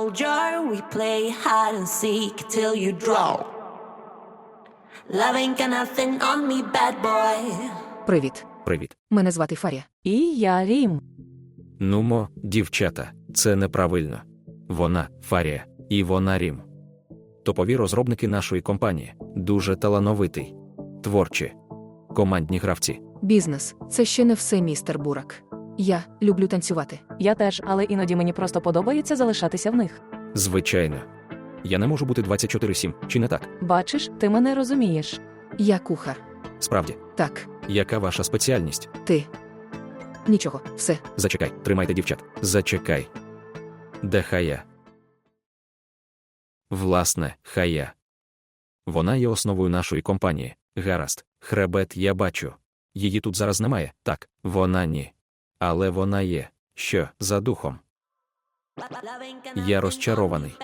Soldier, we play hide and seek till you drop. Love ain't got nothing on me, bad boy. Привіт. Привіт. Мене звати Фарія. І я Рім. Нумо, дівчата, це неправильно. Вона Фарія, і вона Рім. Топові розробники нашої компанії дуже талановитий, творчі, командні гравці. Бізнес це ще не все, містер Бурак. Я люблю танцювати. Я теж, але іноді мені просто подобається залишатися в них. Звичайно. Я не можу бути 24-7, чи не так? Бачиш, ти мене розумієш. Я кухар. Справді, Так, яка ваша спеціальність? ти. Нічого, все. Зачекай, тримайте дівчат. Зачекай. Де хая? Власне, хая. Вона є основою нашої компанії. Гаразд, хребет я бачу. Її тут зараз немає, так, вона ні. Але вона є. Що, за духом? Я розчарований.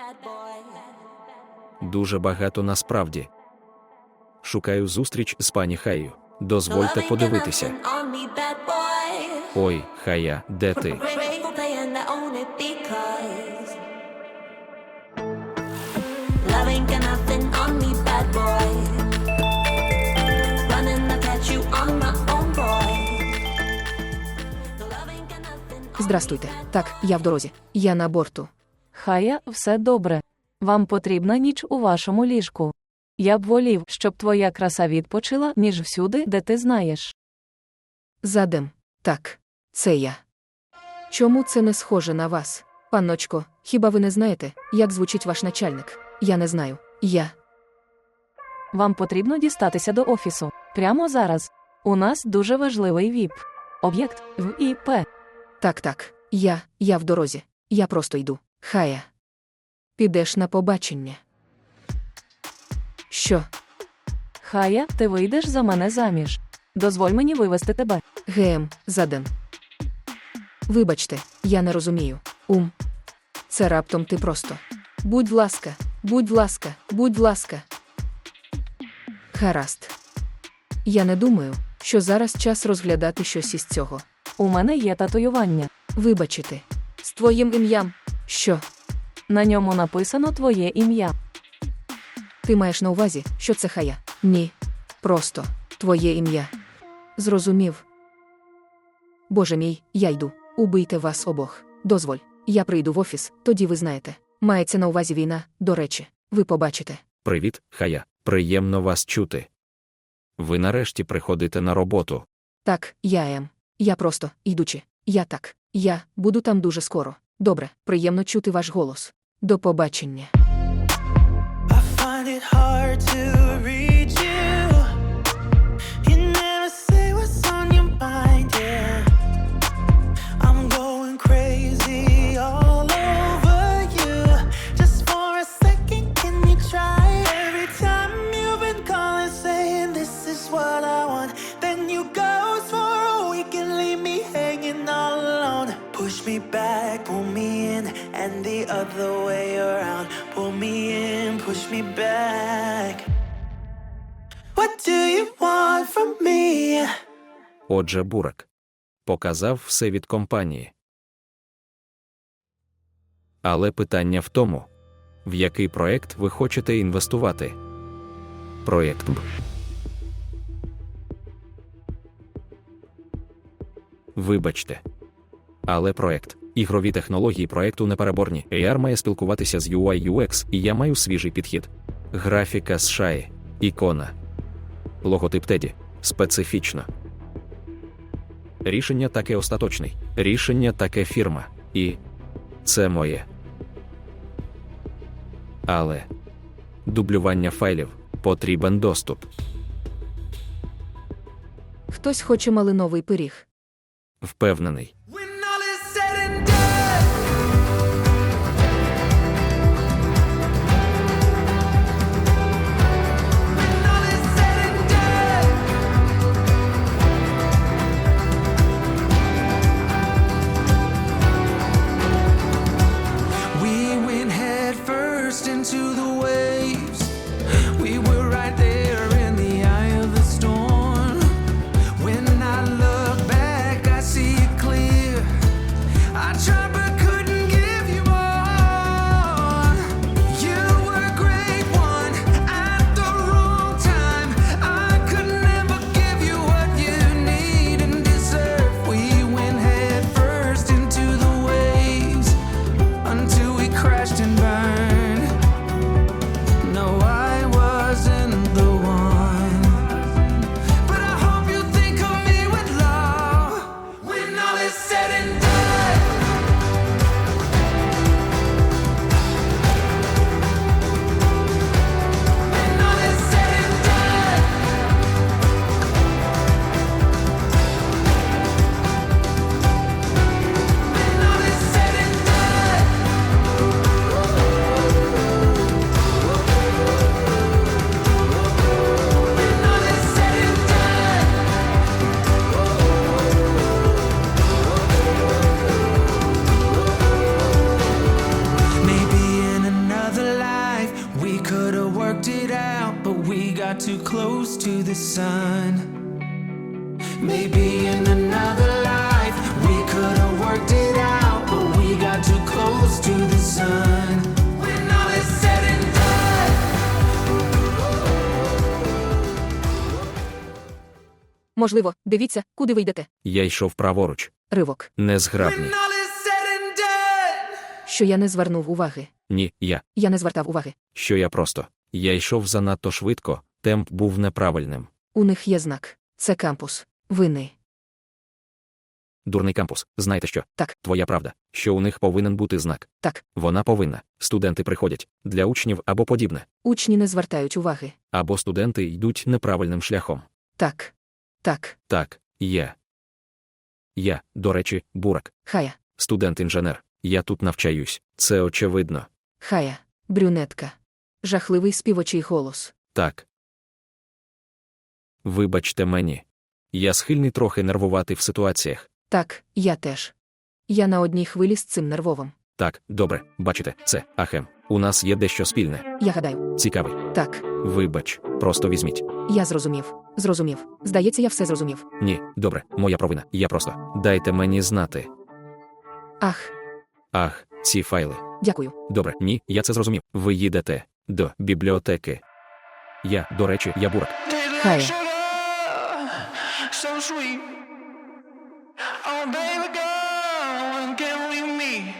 Дуже багато насправді. Шукаю зустріч з пані Хаю. Дозвольте подивитися. Ой, хая, де ти? Здрастуйте. Так, я в дорозі. Я на борту. Хая, все добре. Вам потрібна ніч у вашому ліжку. Я б волів, щоб твоя краса відпочила, ніж всюди, де ти знаєш. Задем. Так, це я. Чому це не схоже на вас? Панночко, хіба ви не знаєте, як звучить ваш начальник? Я не знаю. Я. Вам потрібно дістатися до офісу. Прямо зараз. У нас дуже важливий ВІП. Об'єкт в ІП. Так, так. Я, я в дорозі. Я просто йду. Хая. Підеш на побачення. Що? Хая, ти вийдеш за мене заміж. Дозволь мені вивести тебе. ГМ, задем. Вибачте, я не розумію. Ум. Це раптом ти просто. Будь ласка, будь ласка, будь ласка. Гаразд. Я не думаю, що зараз час розглядати щось із цього. У мене є татуювання. Вибачити. З твоїм ім'ям. Що? На ньому написано твоє ім'я. Ти маєш на увазі, що це хая? Ні. Просто твоє ім'я. Зрозумів. Боже мій, я йду. Убийте вас обох. Дозволь. Я прийду в офіс, тоді ви знаєте. Мається на увазі війна, до речі, ви побачите. Привіт, хая. Приємно вас чути. Ви нарешті приходите на роботу. Так, я ем. Я просто, йдучи. Я так. Я буду там дуже скоро. Добре, приємно чути ваш голос. До побачення. Pull me in, and the other way around. Pull me in, push me back. What do you want from me? Отже, Бурак. Показав все від компанії. Але питання в тому, в який проект ви хочете інвестувати. Проєкт Б. Вибачте. Але проект. Ігрові технології проекту непереборні. AR має спілкуватися з UI UX, і я маю свіжий підхід. Графіка з шаї. Ікона. Логотип Теді. Специфічно. Рішення таке остаточний. Рішення таке фірма. І це моє. Але дублювання файлів потрібен доступ. Хтось хоче малиновий пиріг. Впевнений. The sun. Maybe in another life we could have worked it out, but we got too close to the sun. When all is said and done. Можливо, дивіться, куди ви йдете. Я йшов праворуч, Ривок. незграбний. When all is said and done. Що я не звернув уваги. Ні, я. Я не звертав уваги. Що я просто. Я йшов занадто швидко, темп був неправильним. У них є знак. Це кампус. Вини. Дурний кампус, знаєте що? Так. Твоя правда, що у них повинен бути знак. Так. Вона повинна. Студенти приходять для учнів або подібне, Учні не звертають уваги. або студенти йдуть неправильним шляхом. Так. Так. Так, я. Я, до речі, бурак, Хая. студент-інженер. Я тут навчаюсь. Це очевидно. Хая. Брюнетка. Жахливий співочий голос. Так. Вибачте мені. Я схильний трохи нервувати в ситуаціях. Так, я теж. Я на одній хвилі з цим нервовим. Так, добре, бачите, це ахем. У нас є дещо спільне. Я гадаю. Цікавий. Так. Вибач, просто візьміть. Я зрозумів. Зрозумів. Здається, я все зрозумів. Ні, добре, моя провина. Я просто. Дайте мені знати. Ах, Ах, ці файли. дякую. Добре, ні, я це зрозумів. Ви їдете до бібліотеки. Я, до речі, я бурак. Хая. So sweet. Oh, baby girl, can we meet?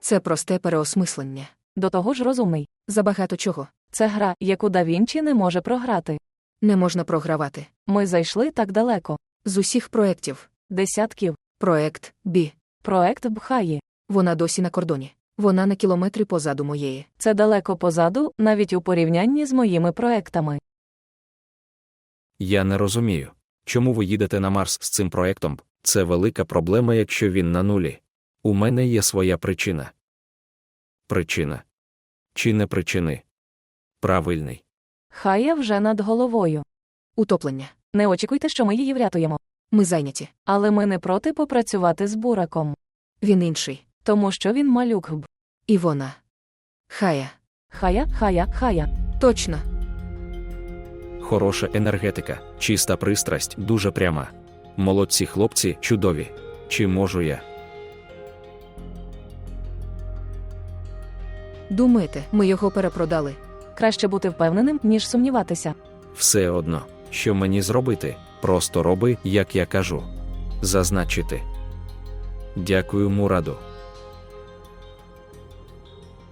Це просте переосмислення. До того ж розумний. Забагато чого. Це гра, яку да Вінчі не може програти. Не можна програвати. Ми зайшли так далеко. З усіх проєктів. Десятків. Проект Бі. Проект Бхаї. Вона досі на кордоні. Вона на кілометри позаду моєї. Це далеко позаду, навіть у порівнянні з моїми проектами. Я не розумію. Чому ви їдете на Марс з цим проектом? Це велика проблема, якщо він на нулі. У мене є своя причина. Причина. Чи не причини? Правильний. Хая вже над головою. Утоплення. Не очікуйте, що ми її врятуємо. Ми зайняті. Але ми не проти попрацювати з бураком. Він інший. Тому що він малюк б. І вона. Хая. Хая, хая, хая. Точно. Хороша енергетика, чиста пристрасть, дуже пряма. Молодці хлопці, чудові. Чи можу я? Думаєте, ми його перепродали? Краще бути впевненим, ніж сумніватися. Все одно, що мені зробити, просто роби, як я кажу. Зазначити. Дякую, Мураду.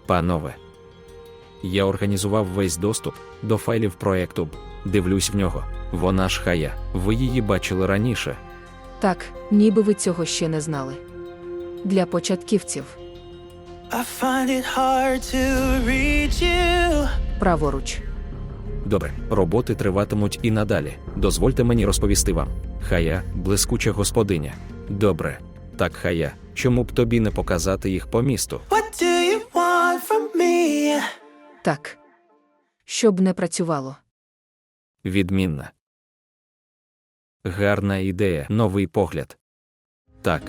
Панове. Я організував весь доступ до файлів проекту. Дивлюсь в нього. Вона ж хая. Ви її бачили раніше. Так, ніби ви цього ще не знали. Для початківців. I find it hard to reach you. Праворуч. Добре, роботи триватимуть і надалі. Дозвольте мені розповісти вам. Хая, блискуча господиня. Добре. Так, хая, чому б тобі не показати їх по місту? What do you want from me? Так. Щоб не працювало. Відмінна. Гарна ідея, новий погляд. Так,